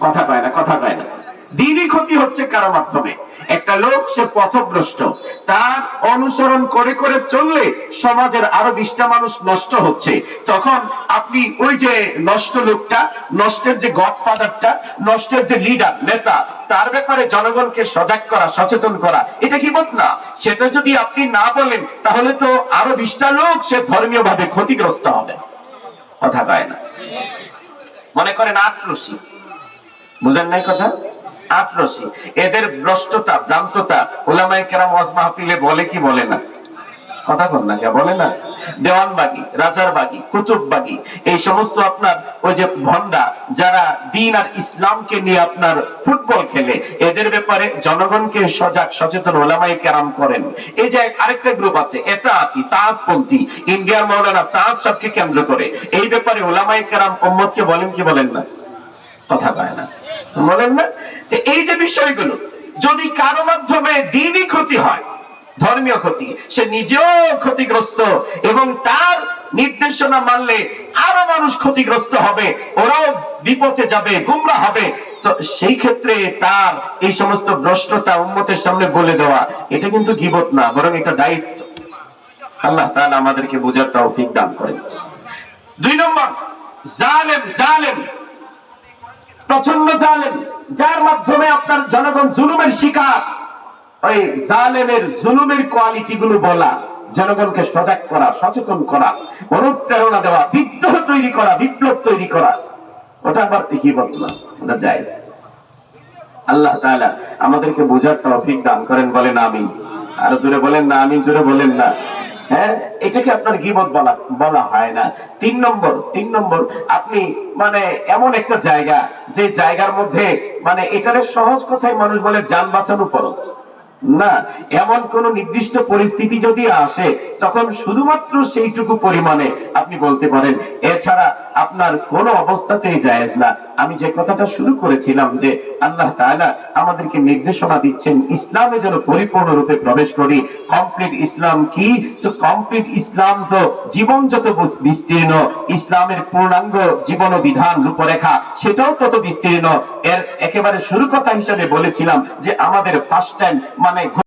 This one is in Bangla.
কথা কয় না, কথা কয় না। দিনই ক্ষতি হচ্ছে কারও মাধ্যমে। একটা লোক, সে পথভ্রষ্ট। তার অনুসরণ করে করে চললে সমাজের আরও বিশটা মানুষ নষ্ট হচ্ছে। তখন আপনি ওই যে নষ্ট লোকটা, নষ্টের যে গডফাদারটা, নষ্টের যে লিডার নেতা, তার ব্যাপারে জনগণকে সজাগ করা, সচেতন করা, এটা কি বোধ না? সেটা যদি আপনি না বলেন, তাহলে তো আরও বিশটা লোক সে ধর্মীয় ভাবে ক্ষতিগ্রস্ত হবে। কথা কয় না। মনে করেন আটরসি বুঝেন নাই কথা? আটরসি এদের ভ্রষ্টতা, ভ্রান্ততা ওলামাই কেরাম ওয়াজ মাহফিলে বলে কি বলে না? কথা না বলে না? এই সমস্ত আপনার ওই যে ভন্ডা যারা দিন আর ইসলামকে নিয়ে আপনার ফুটবল খেলে, এদের ব্যাপারে জনগণকে সজাগ, সচেতন ওলামাই কেরাম করেন। এই যে আরেকটা গ্রুপ আছে এটা আতি সাহাদপন্থী, ইন্ডিয়ার মৌলানা সাহাদ সবকে কেন্দ্র করে। এই ব্যাপারে ওলামাই কেরাম উম্মতকে বলেন কি বলেন না? কথা কয় না। বলেন না? যে এই যে বিষয়গুলো, যদি কারও মাধ্যমে দিনই ক্ষতি হয়, ধর্মীয় ক্ষতি, সে নিজেও ক্ষতিগ্রস্ত এবং তার নির্দেশনা মানলে আরও মানুষ ক্ষতিগ্রস্ত হবে, ওরাও বিপথে যাবে, গুমরা হবে, তো সেই ক্ষেত্রে তার এই সমস্ত ভ্রষ্টতা উন্মতের সামনে বলে দেওয়া, এটা কিন্তু গিবত না, বরং এটা দায়িত্ব। আল্লাহ তাআলা আমাদেরকে বোঝার তৌফিক দান করেন। দুই নম্বর, জালেম জালেম। প্রচণ্ড জালেম, যার মাধ্যমে আপনার জনগণ জুলুমের শিকার। ওই জালেমের জুলুমের কোয়ালিটি গুলো বলা, জনগণকে সজাগ করা, সচেতন করা, অনুপ্রেরণা দেওয়া, বিদ্রোহ তৈরি করা, বিপ্লব তৈরি করা। ওটা আবার কি বল না আল্লাহ আমাদেরকে বোঝার তৌফিক দান করেন, বলেন আমি আর জোরে বলেন না আমি জোরে বলেন না। হ্যাঁ এটাকে আপনার গিবত বলা বলা হয় না। তিন নম্বর তিন নম্বর, আপনি মানে এমন একটা জায়গা, যে জায়গার মধ্যে মানে এটারে সহজ কথায় মানুষ বলে যান বাঁচানো ফরজ। না, এমন কোন নির্দিষ্ট পরিস্থিতি যদি আসে, তখন শুধুমাত্র সেইটুকু পরিমাণে আপনি বলতে পারেন, এছাড়া আপনার কোন অবস্থাতেই জায়েজ না। আমি যে কথাটা শুরু করেছিলাম যে আল্লাহ তাআলা আমাদেরকে নির্দেশনা দিচ্ছেন, ইসলামে যেন পরিপূর্ণরূপে প্রবেশ করি। কমপ্লিট ইসলাম কি? তো কমপ্লিট ইসলাম তো জীবন যত বিস্তীর্ণ, ইসলামের পূর্ণাঙ্গ জীবন বিধান রূপরেখা, সেটাও তত বিস্তীর্ণ। এর একেবারে শুরু কথা হিসেবে বলেছিলাম যে আমাদের ফার্স্ট টাইম মানে